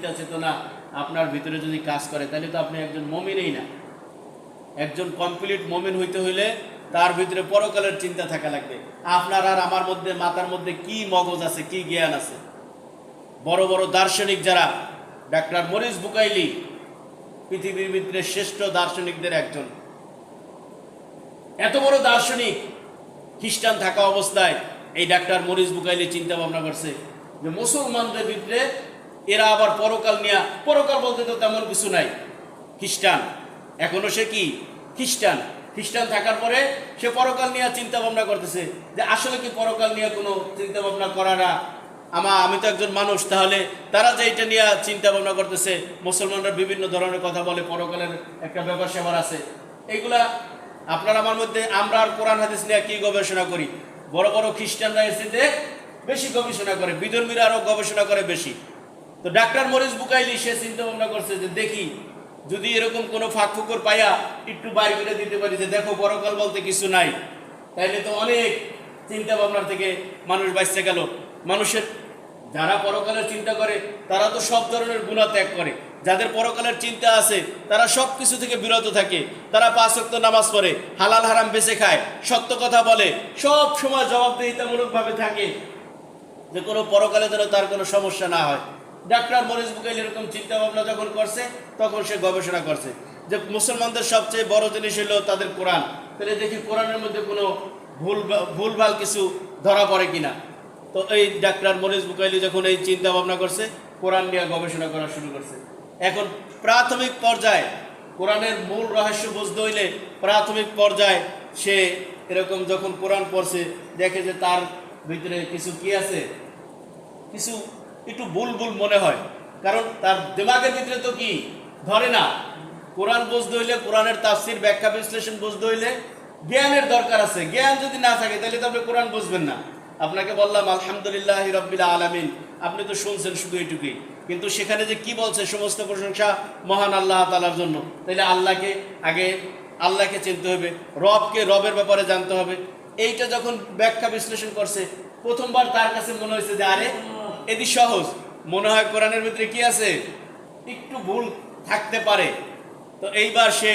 চিন্তা চেতনা আপনার ভিতরে যদি কাজ করে, তাহলে তো আপনি একজন মমিনই না। একজন কমপ্লিট মমিন হইতে হইলে তার ভিতরে পরকালের চিন্তা থাকা লাগবে। আপনার আর আমার মধ্যে মাথার মধ্যে কি মগজ আছে, কি জ্ঞান আছে? বড় বড় দার্শনিক যারা, ডাক্তার মরিস বুকাইলি, পৃথিবীর ভিতরে শ্রেষ্ঠ দার্শনিকদের একজন। এত বড় দার্শনিক, খ্রিস্টান থাকা অবস্থায় এই ডাক্তার মরিস বুকাইলি চিন্তা ভাবনা করছে যে মুসলমানদের ভিতরে এরা আবার পরকাল নিয়ে, পরকাল বলতে তো তেমন কিছু নাই। খ্রিস্টান। এখনও সে কি? খ্রিস্টান। খ্রিস্টান থাকার পরে সে পরকাল নিয়ে চিন্তা ভাবনা করতেছে যে আসলে কি পরকাল নিয়ে কোনো চিন্তা ভাবনা করারা আমা, আমি তো একজন মানুষ, তাহলে তারা যে এটা নিয়ে চিন্তা ভাবনা করতেছে, মুসলমানরা বিভিন্ন ধরনের কথা বলে, পরকালের একটা ব্যাপার সেবার আছে। এইগুলা আপনার আমার মধ্যে আমরা আর কোরআন হাদিস নিয়ে কি গবেষণা করি? বড় বড় খ্রিস্টানরা এসে বেশি গবেষণা করে, বিধর্মীরা আরও গবেষণা করে বেশি। তো ডাক্তার মরিস বুকাইলি, সে চিন্তা ভাবনা করছে যে দেখি, যদি এরকম কোনো ফাঁক ফুকর পাইয়া একটু বাইর করে দিতে পারি যে দেখো পরকাল বলতে কিছু নাই। তাইলে তো অনেক চিন্তা ভাবনার থেকে মানুষ বাঁচতে গেল। মানুষের যারা পরকালের চিন্তা করে, তারা তো সব ধরনের গুণা ত্যাগ করে। যাদের পরকালের চিন্তা আছে, তারা সব কিছু থেকে বিরত থাকে। তারা পাঁচ ওয়াক্ত নামাজ পড়ে, হালাল হারাম বেঁচে খায়, সত্য কথা বলে, সব সময় জবাবদিহিতামূলকভাবে থাকে। যে কোনো পরকালে যেন তার কোনো সমস্যা না হয়। ডাক্তার মরিস বুকাইল এরকম চিন্তা ভাবনা যখন করছে, তখন সে গবেষণা করছে যে মুসলমানদের সবচেয়ে বড় জিনিস হলো তাদের কোরআন। তাহলে দেখি কোরআনের মধ্যে কোনো ভুল ভুলভাল কিছু ধরা পড়ে কিনা। তো এই ডাক্তার মরিস বুকাইলি যখন এই চিন্তা ভাবনা করছে, কোরআন নিয়ে গবেষণা করা শুরু করছে। এখন প্রাথমিক পর্যায়ে কোরআনের মূল রহস্য বুঝতে হইলে প্রাথমিক পর্যায়ে সে এরকম যখন কোরআন পড়ছে, দেখে যে তার ভিতরে কিছু কি আছে? কিছু একটু ভুল মনে হয়। কারণ তার দিমাগের ভিতরে তো কি? ধরে না। কোরআন বুঝতে হইলে কোরআনের তাফসির, ব্যাখ্যা, বিশ্লেষণ বুঝতে হইলে জ্ঞানের দরকার আছে। জ্ঞান যদি না থাকে, তাহলে তো আপনি কোরআন বুঝবেন না। আপনাকে বললাম, আলহামদুলিল্লাহ রব্বিল আলামিন। আপনি তো শুনছেন শুধু এইটুকুই। কিন্তু সেখানে যে কি বলছে সমস্ত প্রশংসা মহান আল্লাহ তালার জন্য। তাহলে আল্লাহকে আগে, আল্লাহকে চিনতে হবে। রবকে রবের ব্যাপারে জানতে হবে। এইটা যখন ব্যাখ্যা বিশ্লেষণ করছে, প্রথমবার তার কাছে মনে হয়েছে যে, আরে এটি সহজ। মনে হয় কোরআনের ভিতরে কি আছে? একটু ভুল থাকতে পারে। তো এইবার সে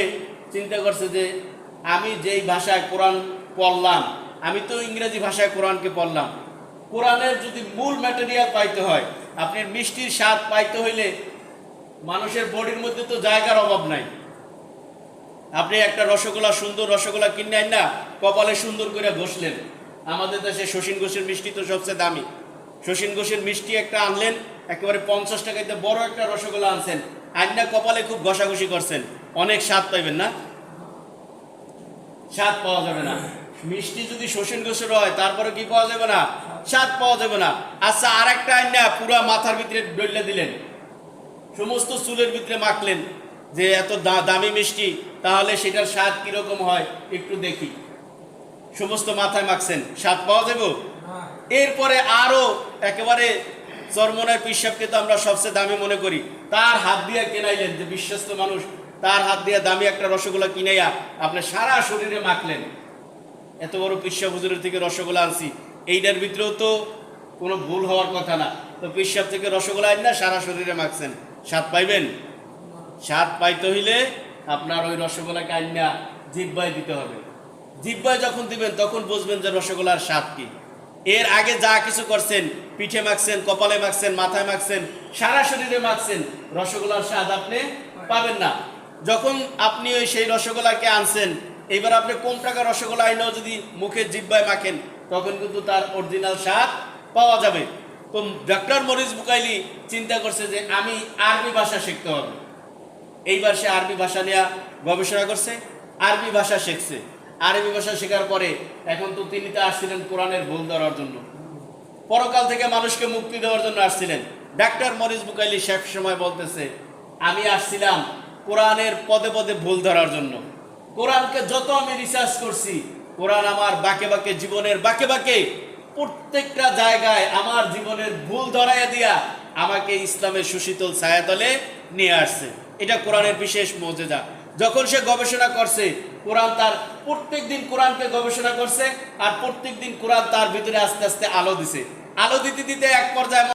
চিন্তা করছে যে, আমি যেই ভাষায় কোরআন পড়লাম, আমি তো ইংরেজি ভাষায় কোরআনকে পড়লাম। কোরআনের যদি মূল ম্যাটেরিয়াল পাইতে হয়, আপনি মিষ্টির স্বাদ পাইতে হইলে মানুষের বডির মধ্যে তো জায়গার অভাব নাই। আপনি একটা রসগোল্লা, সুন্দর রসগোল্লা কিনে না, কপালে সুন্দর করে ঘষলেন। আমাদের দেশে শশীন ঘোষের মিষ্টি তো সবচেয়ে দামি। শশীন ঘোষের মিষ্টি একটা আনলেন একেবারে পঞ্চাশ টাকাইতে বড় একটা রসগোল্লা আনছেন। আইনা কপালে খুব ঘষাঘষি করছেন। অনেক স্বাদ পাইবেন না? স্বাদ পাওয়া যাবে না। মিষ্টি যদি শোষণ গোসর হয় তারপরে কি পাওয়া যাবে না? স্বাদ পাওয়া যাবে না। আচ্ছা আর একটা আইনা পুরা মাথার ভিতরে ডলে দিলেন। সমস্ত চুলের ভিতরে মাখলেন যে এত দা- দামি মিষ্টি তাহলে সেটার স্বাদ কীরকম হয় একটু দেখি। সমস্ত মাথায় মাখছেন। স্বাদ পাওয়া যাবে? এরপরে আরও একেবারে চরমনের পিসাবকে তো আমরা সবচেয়ে দামি মনে করি। তার হাত দিয়ে কেনাইলেন যে বিশ্বস্ত মানুষ, তার হাত দিয়ে দামি একটা রসগোল্লা কিনাইয়া আপনি সারা শরীরে মাখলেন। এত বড় পিসাব হুজুরের থেকে রসগোল্লা আনছি। এইটার ভিতরেও তো কোনো ভুল হওয়ার কথা না। তো পিসাব থেকে রসগোল্লা আন না, সারা শরীরে মাখছেন। স্বাদ পাইবেন? স্বাদ পাইতে হইলে আপনার ওই রসগোল্লাকে আইনা জিব্বায় দিতে হবে। জিব্বায় যখন দিবেন, তখন বুঝবেন যে রসগোল্লার স্বাদ কি। এর আগে যা কিছু করছেন, পিঠে মাখছেন, কপালে মাখছেন, মাথায় মাখছেন, সারা শরীরে মাখছেন, রসগোল্লার স্বাদ আপনি পাবেন না। যখন আপনি ওই সেই রসগোল্লাকে আনছেন, এবার আপনি কোন টাকা রসগোল্লা আইনাও যদি মুখে জিব্বায় মাখেন, তখন কিন্তু তার অরিজিনাল স্বাদ পাওয়া যাবে। তো ডক্টর মরিস বুকাইলি চিন্তা করছে যে আমি আরবি ভাষা শিখতে হবে। এইবার সে আরবি ভাষা নিয়ে গবেষণা করছে, আরবি ভাষা শিখছে। আরবি ভাষা শেখার পরে এখন তো তিনি তো আসছিলেন কোরআনের ভুল ধরার জন্য। পরকাল থেকে মানুষকে মুক্তি দেওয়ার জন্য আসছিলেন। ডাক্তার মরিস বুকাইলি শেখ সময় বলতেছে, আমি আসছিলাম কোরআনের পদে পদে ভুল ধরার জন্য। কোরআনকে যত আমি রিসার্চ করছি, কোরআন আমার বাকে বাকে জীবনের বাকে বাকে প্রত্যেকটা জায়গায় আমার জীবনের ভুল ধরাইয়া দিয়া আমাকে ইসলামের সুশীতল ছায়াতলে নিয়ে আসছে। এটা কোরআনের বিশেষ মজেদা যখন সে গবেষণা করছে কোরআন তার প্রত্যেক দিন কোরআনকে গবেষণা করছে আর প্রত্যেক দিন কোরআন তার ভিতরে আস্তে আস্তে আলো দিছে। আলো দিতে দিতে এক পর্যায়ে